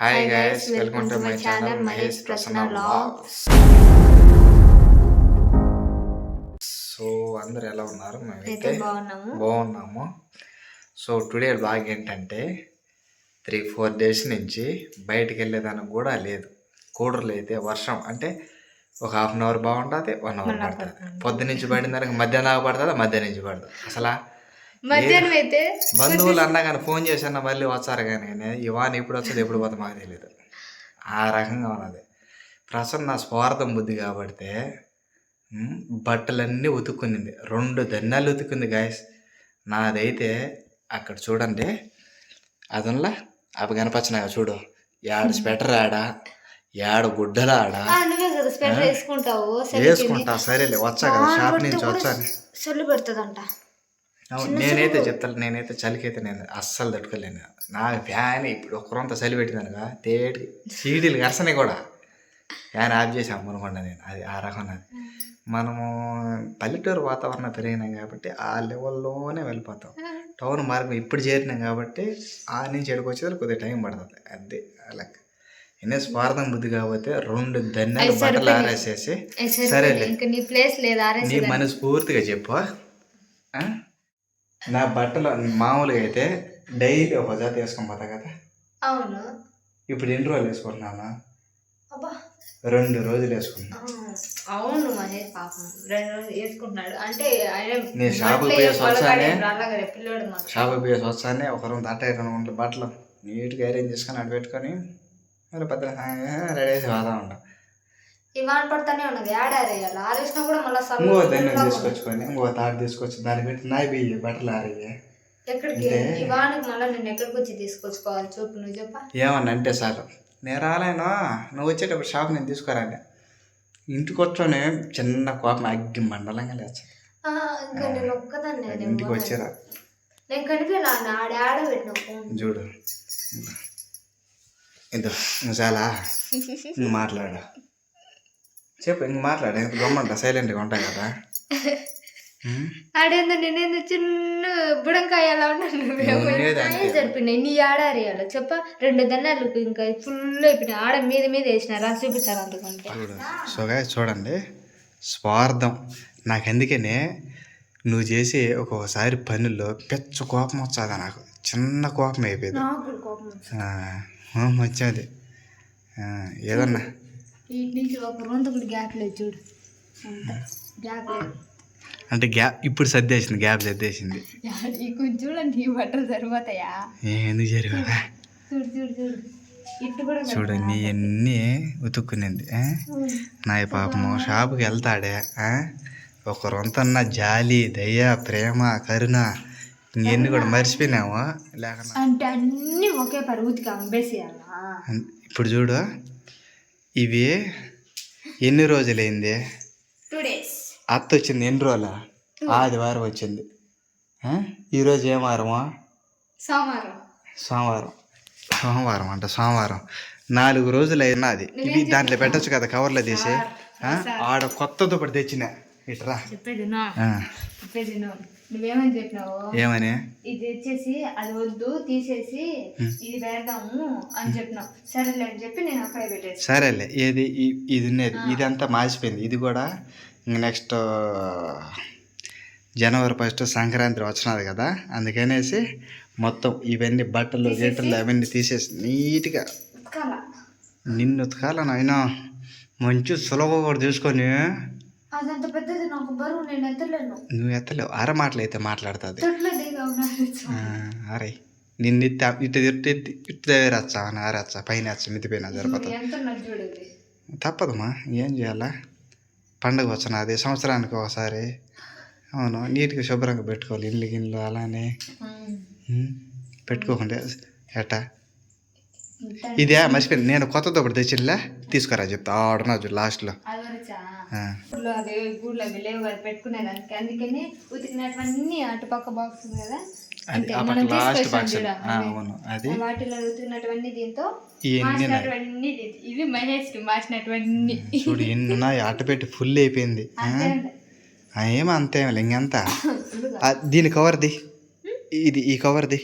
Hi guys welcome to my channel Mahesh Prasanna vlogs so అందరు ఎలా ఉన్నారు? అయితే మేమైతే బాగున్నాము. బాగున్నాము సో టుడే బ్లాగ్ ఏంటంటే త్రీ ఫోర్ డేస్ నుంచి బయటికి వెళ్ళేదానికి కూడా లేదు. కూడర్లు అయితే వర్షం అంటే ఒక హాఫ్ అన్ అవర్ బాగుంటుంది వన్ అవర్ పడుతుంది. పొద్దు నుంచి పడిన దానికి మధ్యాహ్నం పడుతుంది మధ్యాహ్నం నుంచి పడుతుంది? అసలు మధ్యాహ్నం అయితే బంధువులు అన్నా కానీ ఫోన్ చేసన్నా మళ్ళీ వచ్చారు కానీ ఇవాన్ ఎప్పుడు వచ్చేది ఎప్పుడు పోతే మాకు తెలియదు ఆ రకంగా ఉన్నది. ప్రసన్న నా స్వార్థం బుద్ధి కాబట్టి ఉమ్, బట్టలన్నీ ఉతుక్కునింది. రెండు దన్నాలు ఉతుక్కుంది గాయస్ నాదైతే అక్కడ చూడండి. అదనలా? అవి కనపచ్చినాక చూడు. యాడ స్వెటర్ ఆడ? యాడ గుడ్డల ఆడ? వేసుకుంటా సరేలే వచ్చా కదా షాప్ నుంచి వచ్చాను పెడుతుందంట. అవును, నేనైతే చెప్తాను నేనైతే చలికైతే నేను అస్సలు తట్టుకోలేను. నా ఫ్యాన్ ఇప్పుడు ఒక్కరంత చలి పెట్టిందనుగా తేటి సీడీలు కరసనే కూడా. ఫ్యాన్ ఆఫ్ చేసి అమ్మనుకోండి నేను అది ఆ రకం అది. మనము పల్లెటూరు వాతావరణం పెరిగినాం కాబట్టి ఆ లెవెల్లోనే వెళ్ళిపోతాం. టౌన్ మార్గం ఇప్పుడు చేరినాం కాబట్టి ఆ నుంచి ఎక్కడికి వచ్చేది కొద్దిగా టైం పడుతుంది. అదే అలా ఎన్నో స్వార్థం బుద్ధి కాబట్టి రెండు ధన్యాలు అవి బట్టలు. ఆరేసేసి సరేలే. నీ ప్లేస్ లేదా నీ ఆరేసి మనస్ఫూర్తిగా చెప్పు? నా బట్టలు మామూలుగా అయితే డైలీ ఒక జత వేసుకొని పోతా కదా. అవును. ఇప్పుడు ఎన్ని రోజులు వేసుకుంటున్నాను రెండు రోజులు వేసుకున్నా. అవును మహేష్ పాపం. రెండు రోజులు వేసుకుంటున్నాడు. అంటే ఆయన నీ షాపుకి వచ్చానే? పలకాడే అలాగే పిల్లోడు మాత్రం. షాపు పోయేసి వస్తానే ఒక రెండు అట్ట రెండు గుంటల బట్టలు నీట్గా అరేంజ్ చేసుకొని అటు పెట్టుకొని మరి పెద్ద రెడీ చేసి వాదా ఉంటాం. వాన పడతానే ఉన్నది. ఏడారేయాలి ఆరేసినా కూడా మళ్ళీ ఇంకో దండం తీసుకొచ్చుకొని ఇంకో తాడు తీసుకొచ్చి దాన్ని పెట్టి నాయి బియ్యి బట్టలు ఆరేయి ఎక్కడికి? అంటే- ఈ వానకి మళ్ళీ నేను ఎక్కడికి వచ్చి తీసుకొచ్చుకోవాలి? చూపు నువ్వు చెప్పా. ఏమన్నా అంటే చాలు నేను రాలేను. నువ్వు వచ్చేటప్పుడు షాప్ నేను తీసుకురాలే. ఇంటికి వచ్చానే చిన్న కోపం అగ్గి మండలంగా లేచా ఆ, ఇంకా నేను ఒక్కదాన్ని నేను ఇంటికి. వచ్చారా. నేను కనిపించలా ఆడ ఆడ పెట్టిన ఫోన్. చూడు. నువ్వు చాలా నువ్వు మాట్లాడు. చెప్పు ఇంక మాట్లాడు. గమ్మంట సైలెంట్గా ఉంటాయి కదా. ఉం? ఆడేందో నేనేందో చిన్న బుడంకాయ అలా ఉన్నాను. సరిపోయినాయి? నీ ఆడారేయాలి చెప్ప? రెండు దన్నాలు ఇంకా ఫుల్ అయిపోయినాయి. ఆడ మీద మీద వేసిన. రా చూపిస్తారు అందుకంటే? చూడు. సో guys చూడండి. స్వార్థం. నాకు అందుకనే నువ్వు చేసే ఒక్కొక్కసారి పనుల్లో పెచ్చ కోపం వచ్చాదా నాకు. చిన్న కోపం అయిపోయింది. కోపం వచ్చింది. ఏదన్నా? వీటి నుంచి ఒక రొంత కూడా గ్యాప్ లేదు చూడు. అంత గ్యాప్ లేదు. అంటే గ్యాప్ ఇప్పుడు సర్దేసింది గ్యాప్ సర్దేసింది. కొంచెం చూడండి ఈ బట్టలు సరిపోతాయా? ఎందుకు చూడు చూడు చూడు. చూడండి ఇవన్నీ ఉతుక్కునింది? నా ఈ పాపము షాపుకి వెళ్తాడే? ఒక రొంతన్న జాలి దయ ప్రేమ కరుణ ఇవన్నీ కూడా మర్చిపోయినాము లేకుండా అంటే అన్ని ఒకే పరి ఉతికి అంబేసేయాలా ఇప్పుడు చూడు. ఇవి ఎన్ని రోజులైంది? అత్త వచ్చింది ఎన్ని రోజుల? ఆదివారం వచ్చింది? ఈరోజు ఏం వారమా? సోమవారం. సోమవారం. సోమవారం అంట సోమవారం. నాలుగు రోజులు అయినది ఇవి దాంట్లో పెట్టచ్చు కదా కవర్లో తీసి? ఆడ కొత్త దుప్పటి తెచ్చిన. ఇట్రా. నువ్వేమని చెప్పినావు? ఏమని? ఇది వచ్చేసి అది వద్దు తీసేసి ఇది వేద్దాము అని చెప్పినావు సరేలే అని చెప్పి నేను అక్కడే పెట్టేసి. సరేలే ఏది ఇది ఉన్నది. ఇదంతా మాసిపోయింది. ఇది కూడా నెక్స్ట్ జనవరి ఫస్ట్ సంక్రాంతి వచ్చినది కదా. అందుకనేసి మొత్తం ఇవన్నీ బట్టలు గిట్టలు అవన్నీ తీసేసి నీట్గా ఉతకాల. నిన్ను ఉతకాలని అయినా మంచి సులభంగా కూడా తీసుకొని అదంత పెద్దది నాకు బరువు నేను ఎత్తలేను. నువ్వు ఎత్తలేవు. అర మాటలు అయితే మాట్లాడుతుంది అరే నిన్ను ఇట్ట ఇటు ఇటు ఇటు ఇటు దగ్గరచ్చా ఆరచ్చా పైన వచ్చా మితి పైన చూడేది తప్పదమ్మా ఏం చేయాలా? పండగ వచ్చినది సంవత్సరానికి ఒకసారి. అవును నీట్గా శుభ్రంగా పెట్టుకోవాలి ఇల్లు గిల్లు అలానే. పెట్టుకోకుండా ఎట్టా? ఇదే మర్చిపోయింది నేను కొత్త ఒకటి తెచ్చిలే తీసుకురా చెప్తా. ఆడనా లాస్ట్లో. ఊళ్ళో అవి గూళ్ళు అవి లేవు కదా పెట్టుకునేదానికి అందుకని ఉతికినటువన్నీ అటుపక్క బాక్స్ ఉంది కదా. అది అంతే, ఆ మనం పక్క లాస్ట్ తీసుకొచ్చాం బాక్స్ చూడు, అవి. అవును. అది వాటిలో ఉతికినటువన్నీ దీంతో ఇవన్నీ ఉన్నాయి. మార్చినటువన్నీ దీంతో. ఇవి మహేష్ మార్చినటువన్నీ చూడు ఎన్ని ఉన్నాయి? అట్ట పెట్టి ఫుల్ అయిపోయింది. ఆ? అంతే. ఆ, దీని కవర్ది ఇది ఈ కవర్ది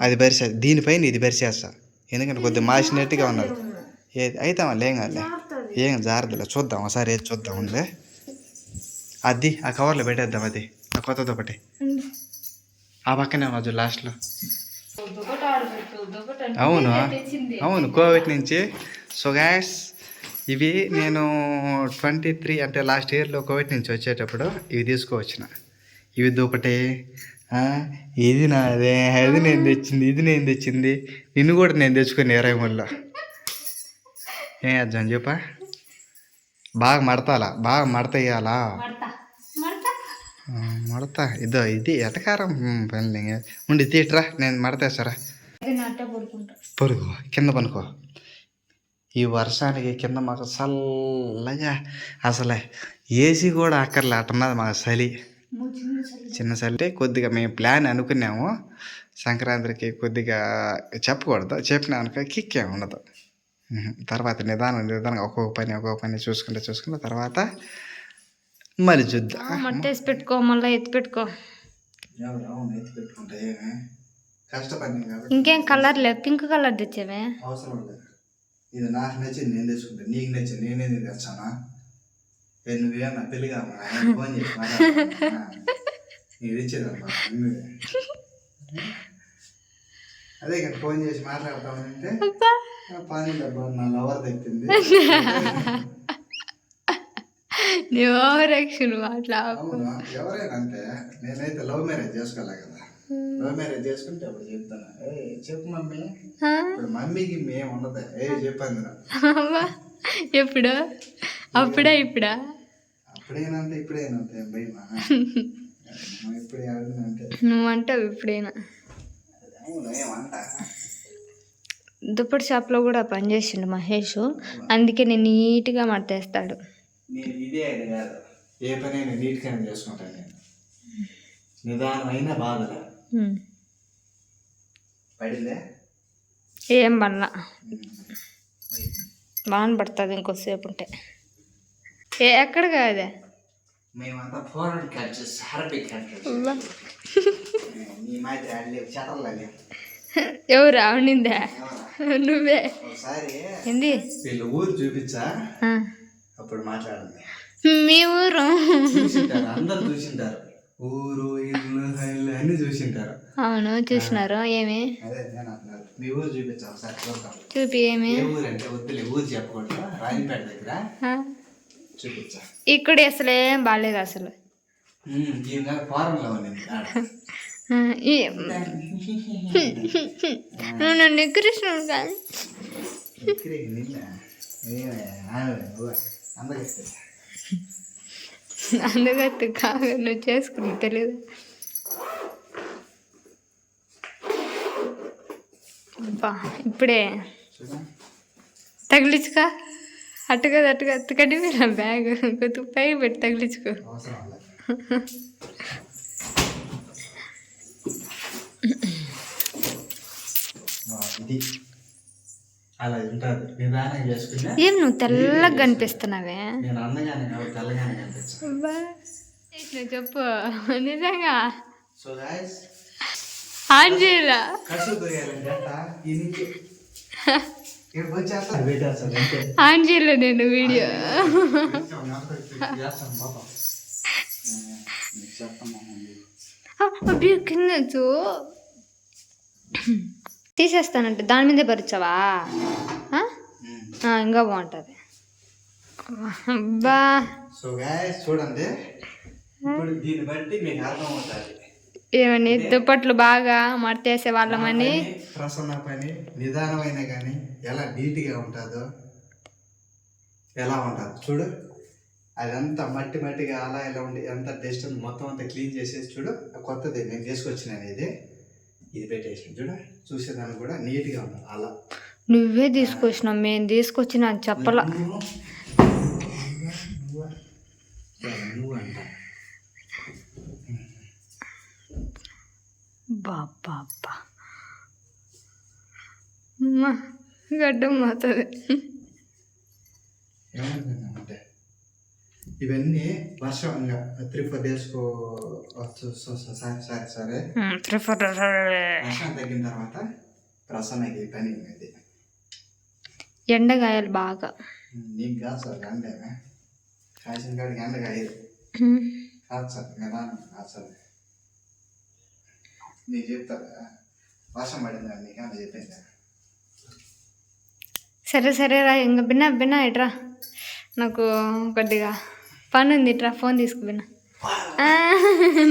అది బరిసే దీనిపైన ఇది బరిసేస్తా ఎందుకంటే కొద్దిగా మాసినట్టుగా ఉన్నది ఏది అయితే లేం. కాదులే ఏం జారదులే చూద్దాం ఒకసారి ఏది చూద్దాం ఉందే. అది ఆ కవర్లో పెట్టేద్దాం అది ఆ కొత్తది ఒకటి. ఆ పక్కనే ఉన్నది లాస్ట్లో అవును? అవును కోవిడ్ నుంచి. సో గ్యాస్ ఇవి నేను ట్వంటీ త్రీ అంటే లాస్ట్ ఇయర్లో కోవిడ్ నుంచి వచ్చేటప్పుడు ఇవి తీసుకువచ్చిన. ఇవి ఒకటి ఇది నాదే అది నేను తెచ్చింది ఇది నేను తెచ్చింది నిన్ను కూడా నేను తెచ్చుకుని ఇరవై మూడులో ఏం చేద్దాం చెప్పా? బాగా మడతాలా? బాగా మడత. వేయాలా మడతా. ఇదో ఇది ఎటకారం? పని ఉండి తీట్రా నేను మడతేస్తారా? పరుగు కింద పనుకో. ఈ వర్షానికి కింద మాకు చల్లగా అసలే ఏసీ కూడా అక్కర్లే అట్టున్నది మాకు చలి. చిన్న చలి. కొద్దిగా మేము ప్లాన్ అనుకున్నాము. సంక్రాంతికి కొద్దిగా చెప్పకూడదు. చెప్పినా అనుకో కిక్ ఉండదు. తర్వాత నిదానం నిదానంగా ఒక్కొక్క పని ఒక్కొక్క పని చూసుకుంటే చూసుకుంటే తర్వాత మళ్ళీ చూద్దాం. మట్టేసి పెట్టుకో మళ్ళీ ఎత్తి పెట్టుకో. ఇంకేం కలర్ లేదు పింక్ కలర్ తెచ్చావే. అవసరం లేదు. ఇది నాకు నచ్చింది నేను తెచ్చుకుంటా. నీకు నచ్చింది నేనేది తెచ్చానా? నువ్వేమన్నా పెళ్ళిగా ఫోన్ చేసి తెచ్చేదమ్మా నువ్వే. అదే కదా ఫోన్ చేసి మాట్లాడతామంటే పని డబ్బా నా లవర్ తెప్పింది నువ్వు ఓవర్ యాక్షన్ మాట్లా? అవును? ఎవరైనా అంతే? నేనైతే లవ్ మ్యారేజ్ చేసుకోలే కదా. లవ్ మ్యారేజ్ చేసుకుంటే అప్పుడు చెప్తాను. ఏ చెప్పు మమ్మీ. ఇప్పుడు మమ్మీకి మేము ఉండదు? ఏ చెప్పండి ఎప్పుడు? అప్పుడా ఇప్పుడా? అప్పుడేనంటే ఇప్పుడేనంటే భయమా? ఇప్పుడే అంటే నువ్వు అంటావు ఇప్పుడైనా. దుప్పటి షాప్లో కూడా పనిచేసిండు మహేష్. అందుకే నేను నీట్గా మడతేస్తాడు. నేను ఇదే అని కాదు. ఏ పని అయినా నీట్గానే చేసుకుంటాను నేను. నిదానమైన బాధలే. పడిందే ఏం పడలా. బాగా పడుతుంది ఇంకోసేపు ఉంటే. ఏ ఎక్కడ కాదే? మేమంతా ఎవరు? అవునిందా నువ్వే. ఏంది? వీళ్ళు ఊరు చూపించా. అప్పుడు మాట్లాడండి. మీ ఊరు? చూసింటారు అందరు చూసింటారు. ఊరు ఇల్లు ఇల్లు అన్ని చూసింటారు. అవును చూసినారు. ఏమి? అదే నేను అంటున్నారు మీ ఊరు చూపించా ఒకసారి చూద్దాం. చూపి ఏమి? ఊరు అంటే వద్దులే ఊరు చెప్పకూడదు. రాయపేట దగ్గర. చూపించా. ఇక్కడ అసలు ఏం బాగాలేదు అసలు. నువ్వు నన్ను ఎక్కిరిస్తున్నావు కానీ ఇక్కడే నిన్న ఏమే, ఆమె, ఊ, అందగత్తె. అందుకత్తి కాదు నువ్వు చేసుకుని తెలియదు ఇప్పుడే చూడు. తగిలించుకో. అట్టుగా అట్టుగా అత్తుకడి నా బ్యాగ్. కొద్దిగా పై పెట్టి తగిలించుకో అవసరం లేదు. వా, ఇది అలా ఉంటుంది నిదానం చేసుకున్నా ఏం నువ్వు తెల్లగా కనిపిస్తున్నావే? నేను అందగానే కాబట్టి తెల్లగానే చేసిన చెప్పు. నిజంగా? సో గాయస్ ఆన్ కసు ఆన్ చేయలే నేను వీడియో. అబ్బి కింద చూ తీసేస్తానంటే దాని మీదే పరిచావా ఇంకా బాగుంటుంది. అబ్బా. సో చూడండి. దీన్ని బట్టి మీకు అర్థం అవుతుంది ఏమని దుప్పట్లు బాగా మడతేసే వాళ్ళమని? ప్రసన్న పని నిదానమైన కానీ ఎలా నీట్గా ఉంటుందో ఎలా ఉంటుంది చూడు. అదంతా మట్టి మట్టిగా అలా ఇలా ఉండి ఎంత డస్ట్ ఉంది మొత్తం అంతా క్లీన్ చేసేసి చూడు. కొత్తది నేను తీసుకొచ్చినాను ఇది. ఇది పెట్టేసి చూడు చూసేదానికి కూడా నీట్గా ఉంటుంది అలా. నువ్వే తీసుకొచ్చినావు మేము తీసుకొచ్చి నాకు చెప్పలా. బాబా గడ్డం పోతుంది. ఏమనుకున్నామంటే ఇవన్నీ వర్షం ఇంకా త్రీ ఫోర్ డేస్కు సరే సరే. సరే. ప్రిఫర్ వర్షం తగ్గిన తర్వాత ప్రసన్నకి పని ఇది ఎండగాయాలి బాగా. నీకు కాదు సార్ ఎండేమే కాసిన కాడికి ఎండ కాయదు. కాదు సార్ నిదానం కాదు సార్ నీకు చెప్తారా వర్షం పడిందా? నీకు అని చెప్పిందా? సరే సరే రా ఇంకా బిన్నా బిన్నా ఇట్రా నాకు కొద్దిగా పని ఉంది ఇట్రా ఫోన్ తీసుకు బిన్నా ఆ,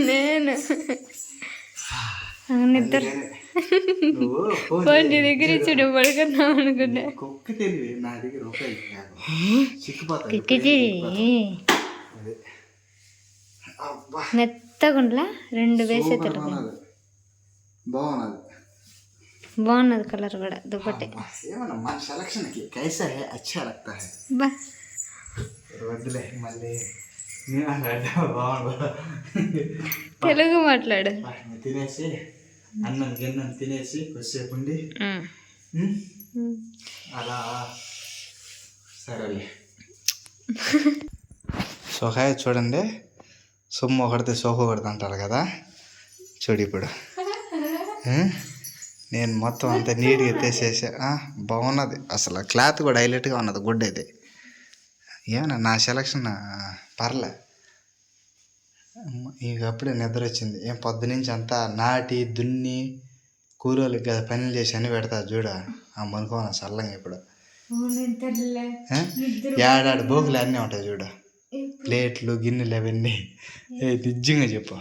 నేను నిద్ర ఫోన్ నీ దగ్గర ఇచ్చాడు పడుకుందాం అనుకున్నా. మెత్తగుండ్లా రెండు వేసే తెలుగు బాగున్నది. బాగున్నది కలర్ కూడా దుప్పటి. మన కైసా అచ్చా లగ్తా హై బా. వద్దులే మళ్ళీ తెలుగు మాట్లాడు. తినేసి అన్నం గిన్నం తినేసి కొద్దిసేపు ఉండి. అలా సరేలే. సోకాయ చూడండి సొమ్ము ఒకటితే సోకు ఒకటి అంటారు కదా చూడు ఇప్పుడు? నేను మొత్తం అంత నీట్గా తీసేసా బాగున్నది. అసలు క్లాత్ కూడా హైలైట్గా ఉన్నది గుడ్ అయితే ఏమన్నా? నా సెలక్షన్? పర్లే. ఇక అప్పుడే నిద్ర వచ్చింది ఏం పొద్దు నుంచి అంతా నాటి దున్ని కూలోళ్ళకి కదా పనులు చేసి అని పెడతా చూడ. ఆ మనుకోన చల్లంగా ఇప్పుడు? ఏడాడు బోకులు అన్నీ ఉంటాయి చూడు. ప్లేట్లు గిన్నెలు అవన్నీ. ఏ నిజంగా చెప్పు.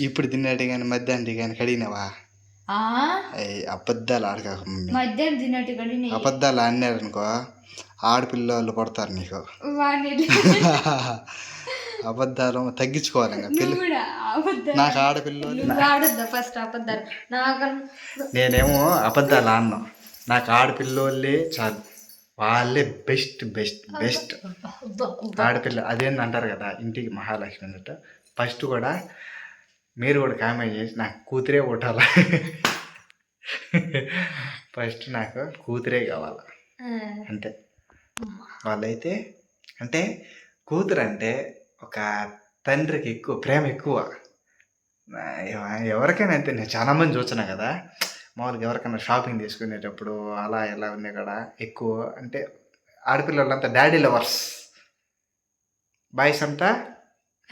ఇప్పుడు తిన్నట్టు కానీ మధ్యాహ్నం కానీ కడిగినావా? అబద్ధాలు ఆడకాక మధ్యాహ్నం తిన్నట్టు అబద్ధాలు ఆడినారనుకో ఆడపిల్లలు పడతారు నీకు. అబద్ధాలు తగ్గించుకోవాలి ఇంకా నాకు ఆడపిల్లలు ఆడొద్దు ఫస్ట్ అబద్ధాలు? నాకు నేనేమో అబద్ధాలు ఆడను. నాకు ఆడపిల్లోళ్ళే చాలు. వాళ్ళే బెస్ట్ బెస్ట్ బెస్ట్ ఆడపిల్ల అదేంది అంటారు కదా ఇంటికి మహాలక్ష్మి అన్నట్టు. ఫస్ట్ కూడా మీరు కూడా కామెంట్ చేసి నాకు కూతురే పుట్టాల? ఫస్ట్ నాకు కూతురే కావాలి. అంతే. వాళ్ళైతే అంటే కూతురు అంటే ఒక తండ్రికి ఎక్కువ ప్రేమ ఎక్కువ. ఎవరికైనా అంతే నేను చాలా మంది చూస్తున్నా కదా. మామూలుగా ఎవరికైనా షాపింగ్ తీసుకునేటప్పుడు అలా ఎలా ఉన్నాయి కదా ఎక్కువ అంటే ఆడపిల్లలంతా డాడీ లవర్స్. బాయ్స్ అంతా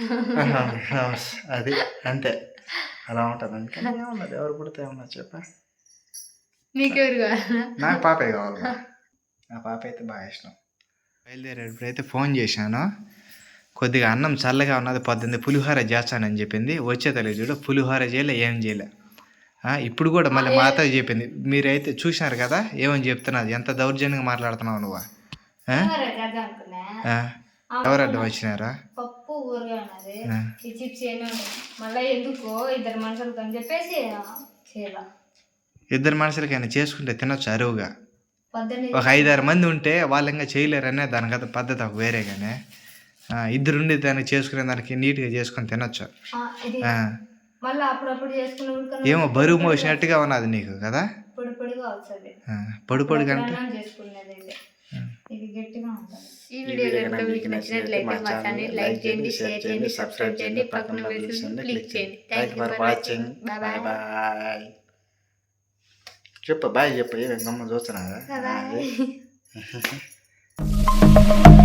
అది అంతే. అలా ఉంటుంది. అందుకని ఏమన్నది ఎవరు పుడితే ఏమన్నా చెప్ప. నీకెవరు కావాలా? నాకు పాపే కావాలి. నా పాప అయితే బాగా ఇష్టం. బయలుదేరేటప్పుడు అయితే ఫోన్ చేశాను. కొద్దిగా అన్నం చల్లగా ఉన్నది. పొద్దున్నే పులిహోర చేస్తానని చెప్పింది. వచ్చే తెలియదు చూడు పులిహోర చేయలే ఏం చేయలే. ఇప్పుడు కూడా మళ్ళీ మా అత్తయ్య చెప్పింది. మీరైతే చూసినారు కదా ఏమని చెప్తున్నది ఎంత దౌర్జన్యంగా మాట్లాడుతున్నావు నువ్వు? ఎవరు అడ్డం వచ్చినారా పప్పు ఊరగా. ఈ చిప్స్ మళ్ళీ ఎందుకో ఇద్దరు మనుషులకి అని చెప్పేసి చేయాల. ఇద్దరు మనుషులకైనా చేసుకుంటే తినొచ్చు అరువుగా. ఒక ఐదారు మంది ఉంటే వాళ్ళు ఇంకా చేయలేరనే దానికి అది పద్ధతి ఒక వేరే కానీ ఇద్దరు ఉండి దాన్ని చేసుకునే దానికి నీట్గా చేసుకొని తినొచ్చు. ఏమో బరువు మోసినట్టుగా ఉన్నది నీకు కదా? పొడి పొడిగా వస్తుంది ఈ వీడియో కనుక మీకు నచ్చినట్లయితే మా ఛానల్ లైక్ చేయండి షేర్ చేయండి సబ్స్క్రైబ్ చేయండి పక్కన బెల్ క్లిక్ చేయండి. Thank for watching bye bye bye bye చెప్పు బాయ్ చెప్పు ఏం గమ్మ చూస్తున్నా బాయ్